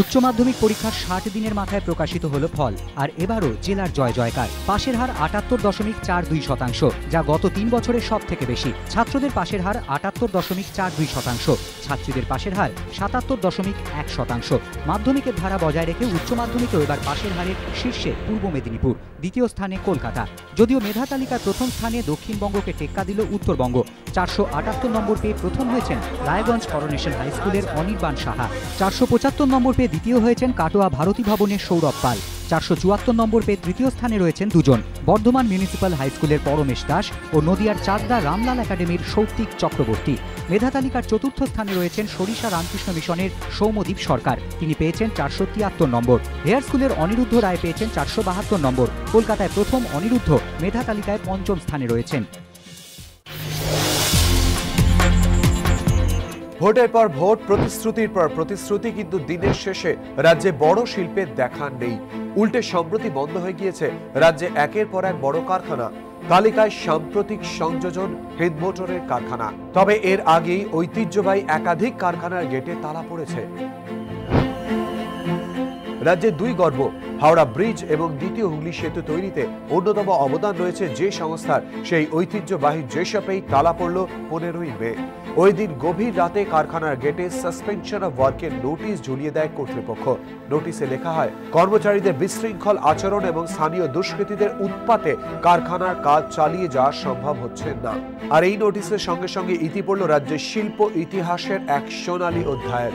উচ্চ মাধ্যমিক পরীক্ষার ষাট দিনের মাথায় প্রকাশিত হলো ফল, আর এবারও জেলার জয় জয়কার। পাশের হার আটাত্তর দশমিক চার দুই শতাংশ, যা গত তিন বছরের সব থেকে বেশি। ছাত্রদের পাশের হার আটাত্তর দশমিক চার দুই শতাংশ, ছাত্রীদের পাশের হার সাতাত্তর দশমিক এক শতাংশ। মাধ্যমিকের ধারা বজায় রেখে উচ্চ মাধ্যমিকেও এবার পাশের হারের শীর্ষে পূর্ব মেদিনীপুর, দ্বিতীয় স্থানে কলকাতা। যদিও মেধা তালিকার প্রথম স্থানে দক্ষিণবঙ্গকে টেক্কা দিল উত্তরবঙ্গ। চারশো আটাত্তর নম্বর পেয়ে প্রথম হয়েছেন রায়গঞ্জ করোনেশন হাই স্কুলের অনির্বাণ সাহা। চারশো পঁচাত্তর নম্বর পেয়ে দ্বিতীয় হয়েছেন কাটোয়া ভারতী ভবনের সৌরভ পাল। চারশো চুয়াত্তর নম্বর পেয়ে তৃতীয় স্থানে রয়েছেন দুজন, বর্ধমান মিউনিসিপ্যাল হাই স্কুলের পরমেশ দাস ও নদিয়ার চাকদা রামলাল একাডেমির সৌক্তিক চক্রবর্তী। মেধা তালিকার চতুর্থ স্থানে রয়েছেন সরিষা রামকৃষ্ণ মিশনের সৌমদীপ সরকার। তিনি পেয়েছেন চারশো তিয়াত্তর নম্বর। হেয়ার স্কুলের অনিরুদ্ধ রায় পেয়েছেন চারশো বাহাত্তর নম্বর। কলকাতায় প্রথম অনিরুদ্ধ মেধা তালিকায় পঞ্চম স্থানে রয়েছেন। ভোটের পর ভোট, প্রতিশ্রুতির পর প্রতিশ্রুতি, কিন্তু দিনের শেষে রাজ্যে বড় শিল্পের দেখা নেই। উল্টে সম্প্রতি বন্ধ হয়ে গিয়েছে রাজ্যে একের পর এক বড় কারখানা। তালিকায় সাম্প্রতিক সংযোজন হিন্দ মোটরের কারখানা। তবে এর আগেই ঐতিহ্যবাহী একাধিক কারখানার গেটে তালা পড়েছে। রাজ্যে দুই গর্ব হাওড়া ব্রিজ এবং দ্বিতীয় হুগলি সেতু তৈরিতে অন্যতম অবদান রয়েছে যে সংস্থার। সেই ঐতিহ্যবাহী জেসপেই তালা পড়ল পনেরোই মে। ওই দিন গভীর রাতে কারখানার গেটে সাসপেনশন অফ ওয়ার্কের নোটিশ ঝুলিয়ে দেয় কর্তৃপক্ষ। নোটিশে লেখা হয়, কর্মচারীদের বিশৃঙ্খল আচরণ এবং স্থানীয় দুষ্কৃতীদের উৎপাতে কারখানার কাজ চালিয়ে যাওয়া সম্ভব হচ্ছে না। আর এই নোটিশের সঙ্গে সঙ্গে ইতি পড়ল রাজ্যের শিল্প ইতিহাসের এক সোনালী অধ্যায়ের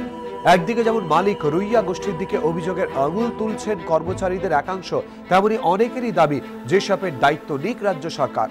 একদিকে যেমন মালিক রুইয়া গোষ্ঠীর দিকে অভিযোগের আঙুল তুলছেন কর্মচারীদের একাংশ, তেমনি অনেকেরই দাবি, যেসবের দায়িত্ব নিক রাজ্য সরকার।